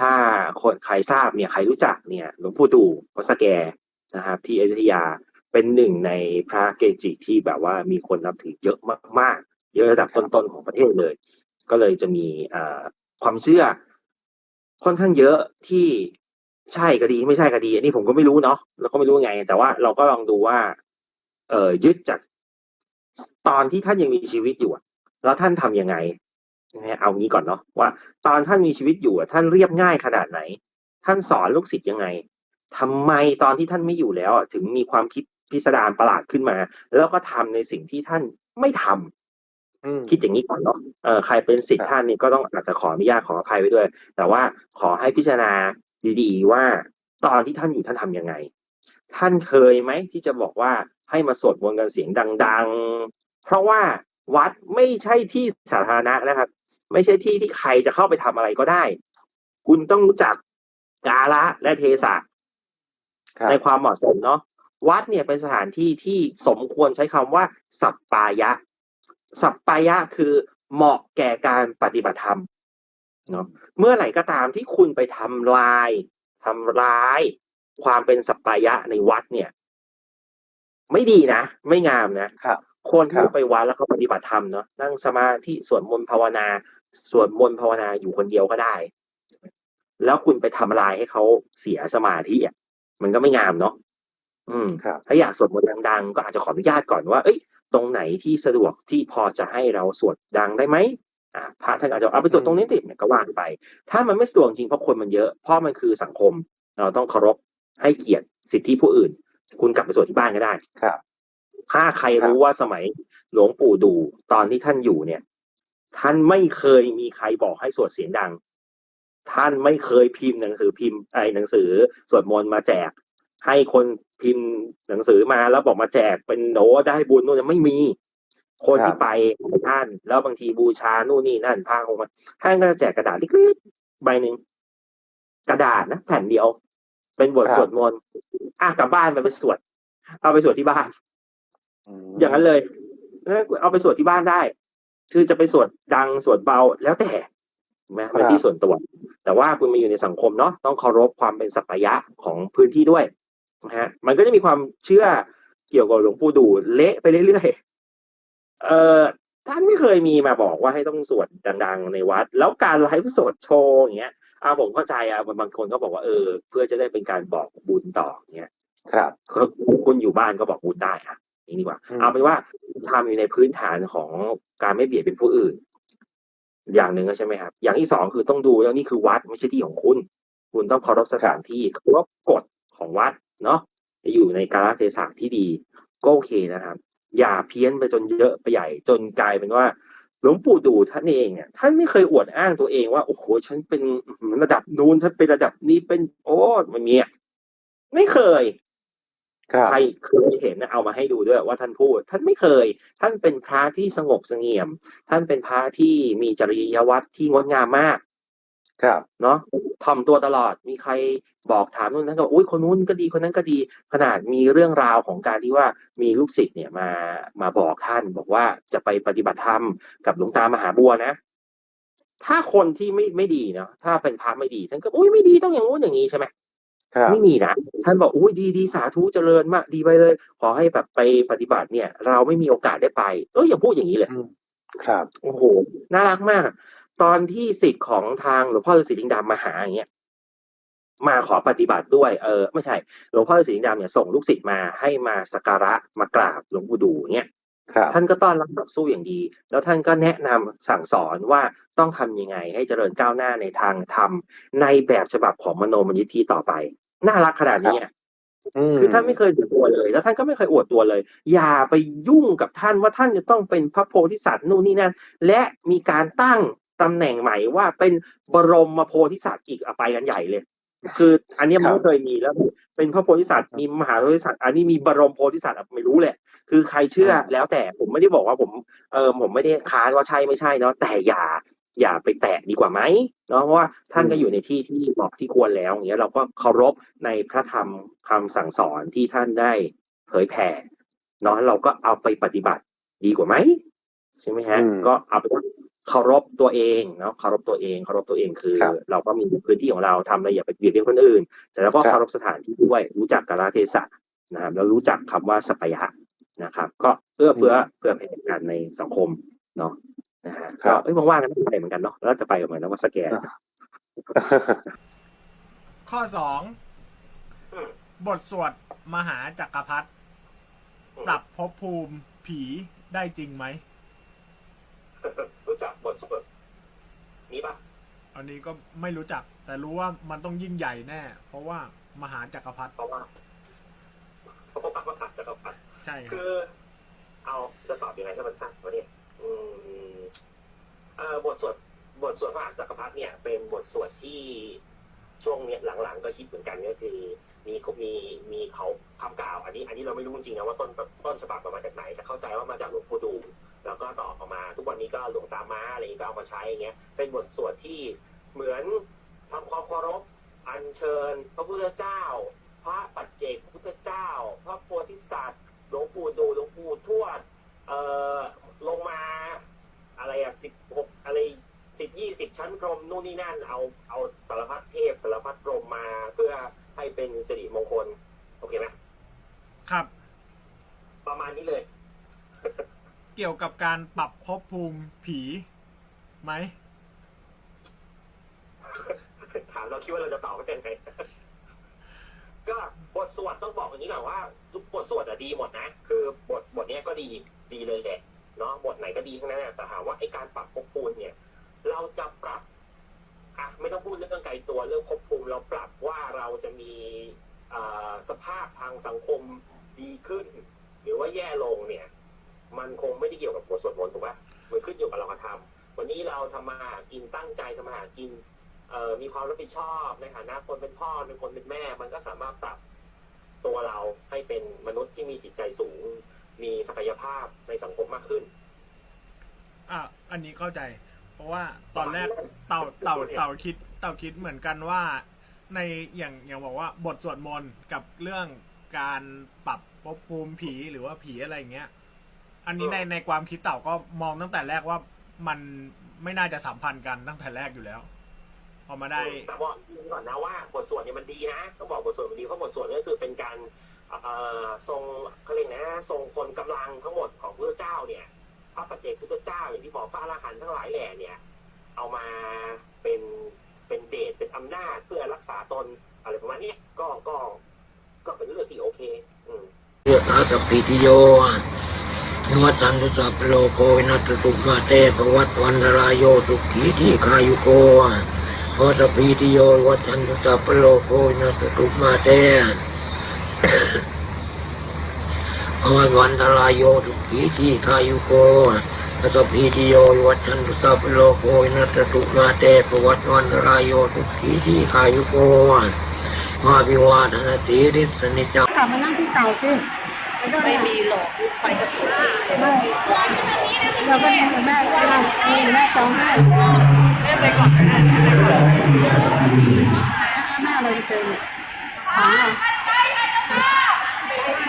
ถ้าคนใครทราบเนี่ยใครรู้จักเนี่ยหลวงปู่ดูวัดสแกนะครับ ที่อยุธยาเป็นหนึ่งในพระเกจิที่แบบว่ามีคนนับถือเยอะมากๆ เยอะระดับต้นๆของประเทศเลย ก็เลยจะมีความเชื่อค่อนข้างเยอะที่ใช่ก็ดีไม่ใช่ก็ดีอันนี้ผมก็ไม่รู้เนาะเราก็ไม่รู้ไง แต่ว่าเราก็ลองดูว่า เออยึดจากตอนที่ท่านยังมีชีวิตอยู่แล้วท่านทำยังไง นะฮะเอางี้ก่อนเนาะว่า ตอนท่านมีชีวิตอยู่อะท่านเรียบง่ายขนาดไหน ท่านสอนลูกศิษย์ยังไงทำไมตอนที่ท่านไม่อยู่แล้วอะถึงมีความคิดพิสดารประหลาดขึ้นมา แล้วก็ทำในสิ่งที่ท่านไม่ทำอืมคิดอย่างนี้ก่อนเนาะเออใครเป็นสิทครัธิ์บท่านนี่ก็ต้องอาจจะขออนุญาตขออภัยไว้ด้วย แต่ว่าขอให้พิจารณาดีๆ ว่าตอนที่ท่านอยู่ท่านทำยังไง ท่านเคยไหมที่จะบอกว่าให้มาสวดมนต์กันเสียงดัง ๆ เพราะว่าวัดไม่ใช่ที่สาธารณะนะครับ ไม่ใช่ที่ที่ใครจะเข้าไปทำอะไรก็ได้ คุณต้องรู้จักกาละและเทศะครับในความเหมาะสมเนาะวัดเนี่ยเป็นสถานที่ที่สมควรใช้คำว่า สัปปายะ สัปปายะคือเหมาะแก่การปฏิบัติธรรมเนาะเมื่อไหร่ก็ตามที่คุณไปทำลายทำร้าย ความเป็นสัปปายะในวัดเนี่ย ไม่ดีนะ ไม่งามนะครับ คนครัที่บไปวัดแล้วเขาปฏิบัติธรรมเนาะนั่งสมาธิสวดมนต์ภาวนาสวดมนต์ภาวนาอยู่คนเดียวก็ได้ แล้วคุณไปทำลายให้เขาเสียสมาธิอะมันก็ไม่งามเนาะอืมครับถ้าอยากสวดมนต์ดังๆ ก็อาจจะขออนุญาตก่อนว่า เอ้ย ตรงไหนที่สะดวกที่พอจะให้เราสวดดังได้ไหมอ่าพระท่านอาจจะเอาไปสวดตรงนี้ติเนี่ยก็ว่าไป ถ้ามันไม่สะดวกจริงเพราะคนมันเยอะ เพราะมันคือสังคม เราต้องเคารพให้เกียรติสิทธิผู้อื่น คุณกลับไปสวดที่บ้านก็ได้ ครับ ถ้าใครครับรู้ว่าสมัยหลวงปู่ดูตอนที่ท่านอยู่เนี่ย ท่านไม่เคยมีใครบอกให้สวดเสียงดัง ท่านไม่เคยพิมพ์หนังสือพิมพ์ไอ้หนังสือสวดมนต์มาแจก ให้คนพิมพ์หนังสือมาแล้วบอกมาแจกเป็นโน้ได้บุญนู่นนะไม่มี คนครับที่ไปของท่านแล้วบางทีบูชานู่นนี่นั่นพาคงมาท่านก็จะแจกกระดาษเล็กๆใบหนึ่งกระดาษนะแผ่นเดียว เป็นบทครับสวดมนต์อะกลับบ้านไปไปสวดเอาไปสวดที่บ้านม อย่างนั้นเลยเออเอาไปสวดที่บ้านได้ คือจะไปสวดดังสวดเบาแล้วแต่ถูกไหมเป็นที่ส่วนตัว แต่ว่าคุณมาอยู่ในสังคมเนาะต้องเคารพความเป็นสัปยะของพื้นที่ด้วยนะฮะ มันก็จะมีความเชื่อเกี่ยวกับหลวงปู่ดูเละไปเรื่อยๆเอ่อท่านไม่เคยมีมาบอกว่าให้ต้องสวดดังๆในวัด แล้วการไลฟ์สดโชว์อย่างเงี้ยอ่าผมเข้าใจอะบางคนก็บอกว่าเออ เพื่อจะได้เป็นการบอกบุญต่ออย่างเงี้ย ครับคือคุณอยู่บ้านก็บอกบุญได้อะอย่าง นี้ดีกว่าอืมเอาเป็นว่าทำอยู่ในพื้นฐานของการไม่เบียดเป็นผู้อื่น อย่างหนึ่งก็ใช่ไหมครับ อย่างที่สองคือต้องดูแล้วนี่คือวัดไม่ใช่ที่ของคุณ คุณต้องเคารพสถานที่เคารพกฎของวัดเนาะจะอยู่ในกาลเทศะที่ดี ก็โอเคนะครับ อย่าเพี้ยนไปจนเยอะไปใหญ่ จนกลายเป็นว่าหลวงปู่ดูท่านเองเนี่ยท่านไม่เคยอวดอ้างตัวเองว่าโอ้โหฉันเป็นระดับนู้นฉันเป็นระดับนี้เป็นโอ้ไม่มีอะไม่เคยครับ ใครเคยเห็นนะเอามาให้ดูด้วยว่าท่านพูด ท่านไม่เคย ท่านเป็นพระที่สงบเสงี่ยม ท่านเป็นพระที่มีจริยวัตรที่งดงามมาก ครับ เนาะถ่อมตัวตลอดมีใครบอกถามนู่นนั่นก็บอกอุ้ยคนนู้นก็ดีคนนั้นก็ดี ขนาดมีเรื่องราวของการที่ว่ามีลูกศิษย์เนี่ยมามาบอกท่านบอกว่าจะไปปฏิบัติธรรมกับหลวงตามหาบัวนะ ถ้าคนที่ไม่ไม่ดีเนาะถ้าเป็นพระไม่ดีท่านก็อุ้ยไม่ดีต้องอย่างงู้นอย่างนี้ใช่ไหมครับ ไม่มีนะท่านบอกอุ้ยดีดีสาธุเจริญมากดีไปเลย ขอให้แบบไปปฏิบัติเนี่ย เราไม่มีโอกาสได้ไปเอออย่าพูดอย่างนี้เลยอืมครับโอ้โหน่ารักมาก ตอนที่สิทธิ์ของทางหลวงพ่อฤาษีลิงดำมาหาอย่างเงี้ยมาขอปฏิบัติด้วย เออ ไม่ใช่ หลวงพ่อฤาษีลิงดำเนี่ยส่งลูกศิษย์มาให้มาสักการะมากราบหลวงปู่ดูอย่างเงี้ยครับท่านก็ต้อนรับแบบสู้อย่างดี แล้วท่านก็แนะนำสั่งสอนว่าต้องทำยังไงให้เจริญก้าวหน้าในทางธรรมในแบบฉบับของมโนมยิทธิต่อไป น่ารักขนาดนี้อะมคือท่านไม่เคยอวดตัวเลย แล้วท่านก็ไม่เคยอวดตัวเลย อย่าไปยุ่งกับท่านว่าท่านจะต้องเป็นพระโพธิสัตว์นู่นนี่นั่นและมีการตั้งตำแหน่งใหม่ว่าเป็นบรมโพธิสัตว์อีกอะไปกันใหญ่เลย คือ อันเนี้ยมันไม่เคยมีแล้ว เป็นพระโพธิสัตว์มีมหาโพธิสัตว์อันนี้มีบรมโพธิสัตว์อะไม่รู้แหละ คือใครเชื่อแล้วแต่ผมไม่ได้บอกว่าผมเออผมไม่ได้ค้านว่าใช่ไม่ใช่เนาะแต่อย่า อย่าไปแตะดีกว่าไหมเนาะเพราะว่าท่านก็อยู่ในที่ที่เหมาะที่ควรแล้วอย่างเงี้ยเราก็เคารพในพระธรรมคำสั่งสอนที่ท่านได้เผยแผ่เนาะเราก็เอาไปปฏิบัติดีกว่าไหมใช่ไหมฮะอืมก็เอาไปนว่าเคารพตัวเองเนาะเคารพตัวเองเคารพตัวเองคือครับเราก็มีพื้นที่ของเราทำอะไรอย่าไปเบียดเบียนคนอื่น แต่แล้วก็ครับเคารพสถานที่ด้วยรู้จักกาลเทศะนะครับแล้วรู้จักคำว่าสัพยะนะครับ ก็เอื้อเฟื้อเพื่อแผ่กันในสังคมเนาะ นะฮะครัก็บเอ้ยว่างๆกันไปเหมือนกันเนาะแล้วจะไปกับเหมือนนวัดสแกน ข้อสองบทสวดมหาจักรพรรดิปรับภพภูมิผีได้จริงไหม รู้จักบทสวดนี้ปะอันนี้ก็ไม่รู้จัก แต่รู้ว่ามันต้องยิ่งใหญ่แน่ เพราะว่ามหาจักรพรรดิเพราะว่าเพราะว่าพระจักรพรรดิใช่คคืรับอ เอาจะตอบยังไงให้มันสั้นวะเนี่ยอืมเอ่อ บทสวดบทสวดพระมหาจักรพรรดิเนี่ยเป็นบทสวดที่ช่วงเนี้ยหลังๆก็คิดเหมือนกันก็คือมีมีมีเขาคำกล่าว อันนี้ อันนี้เราไม่รู้จริงนะว่าต้นต้นฉบับมันมาจากไหนแต่เข้าใจว่ามาจากหลวงปู่ดูแล้วก็ต่อออกมา ทุกวันนี้ก็หลวงตามาอะไรอย่างนี้ก็เอามาใช้อย่างเงี้ยเป็นบทสวดที่เหมือนทำความเคารพอัญเชิญ พระพุทธเจ้า พระปัจเจกพุทธเจ้า พระโพธิสัตว์หลวงปู่ดูหลวงปู่ทวดเอ่อลงมาอะไรอะสิบหก สิบยี่สิบชั้นพรหมนู่นนี่นั่นเอาเอาสารพัดเทพสารพัดพรหมมาเพื่อให้เป็นสิริมงคล โอเคไหมครับ ประมาณนี้เลย เกี่ยวกับการปรับภพภูมิผีไหมถามเราคิดว่าเราจะตอบไม่เป็นไงก็บทสวดต้องบอกอย่างนี้ก่อนว่า ทุกบทสวดอะดีหมดนะ มันคงไม่ได้เกี่ยวกับบทสวดมนต์ถูกปะมันขึ้นอยู่กับเรากระทำวันนี้เราทำมาหากินตั้งใจทำมาหากินเอ่อมีความรับผิดชอบในฐานะคนเป็นพ่อเป็นคนเป็นแม่ มันก็สามารถปรับตัวเราให้เป็นมนุษย์ที่มีจิตใจสูง มีศักยภาพในสังคมมากขึ้น อะอันนี้เข้าใจ เพราะว่าตอนแรกเต่าเต่าเต่าคิด เต่าคิดเหมือนกันว่า ในอย่างอย่างบอกว่าบทสวดมนต์กับเรื่องการปรับภพภูมิผีหรือว่าผีอะไรอย่างเงี้ย อันนี้ในในความคิดเต่าก็มองตั้งแต่แรกว่ามันไม่น่าจะสัมพันธ์กันตั้งแต่แรกอยู่แล้ว พอมาได้แต่บอกก่อนนะว่าบทสวดเนี่ยมันดีนะต้องบอกบทสวดมันดีเพราะบทสวดเนี่ยก็คือเป็นการเอ่อทรงเขาเรียกนะทรงคนกำลังทั้งหมดของพระเจ้าเนี่ย พระปัจเจกพุทธเจ้าอย่างที่บอกพระอรหันต์ทั้งหลายแหล่เนี่ย เอามาเป็นเป็นเดชเป็นอำนาจเพื่อรักษาตนอะไรประมาณเนี้ยก็ก็ก็เป็นเรื่องที่โอเค อืมเยอาสัพพิติโย นวัตันตุสัพโลโกวินัสตุมาเตปวัตวันตรายโยสุขีที่คายุโกโอสัพพิติโยวัตันตุสัพโลโกวินัสตุมาเตปวัตวันตรายโยสุขีที่คายุโกสัพพิติโยวัตันตุสัพโลโกวินัสตุมาเตปวัตวันตรายโยสุขีที่คายุโกมาวิวาทนาสีริสนิจังกลับมานั่งที่เต่าสิ ไม่มีหรอกไปกับสุราษฎร์เลยไม่มีหรอกเราก็มีแม่แม่แม่จองให้แม่ไปก่อนนะแม่เราจะเจอถามเรา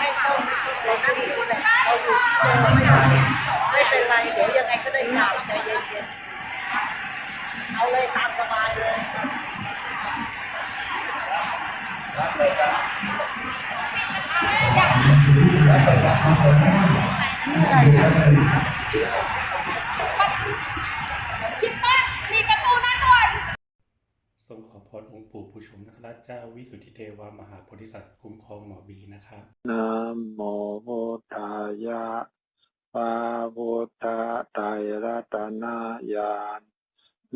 ไม่ต้องเราไม่มีแหละเราอยู่ไม่เป็นไรเดี๋ยวยังไงก็ได้กลับใจเย็นๆเอาเลยตามสบายเลย ทรงขอพรองค์ปู่ผู้ชมนคราชเจ้าวิสุทธิเทวามหาโพธิสัตว์คุ้มครองหมอบีนะครับนะโมพุทธายะปาพุทธะไตรรัตนายาน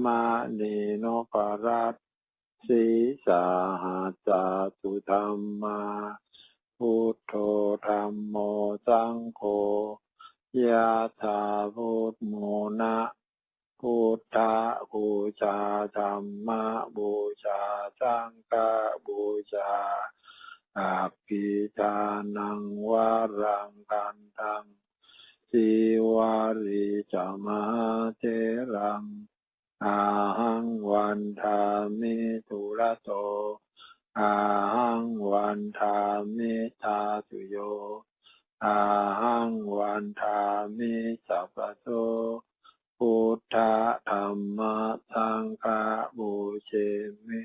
มานีโนปรัตสีสาหาจาตุธรรมา พุทโธธรรมโมสังโฆยะถาพุทโมนะพุทธะบูชาธรรมะบูชาสังฆบูชาอาปิทานังวารังกันตังสิวาริจามาเทรังอาหังวันทามิตุระโต อาหังวันทามิทาสุโยอาหังวันทามิสัพโตพุทธธรรมสังฆบูเชมิ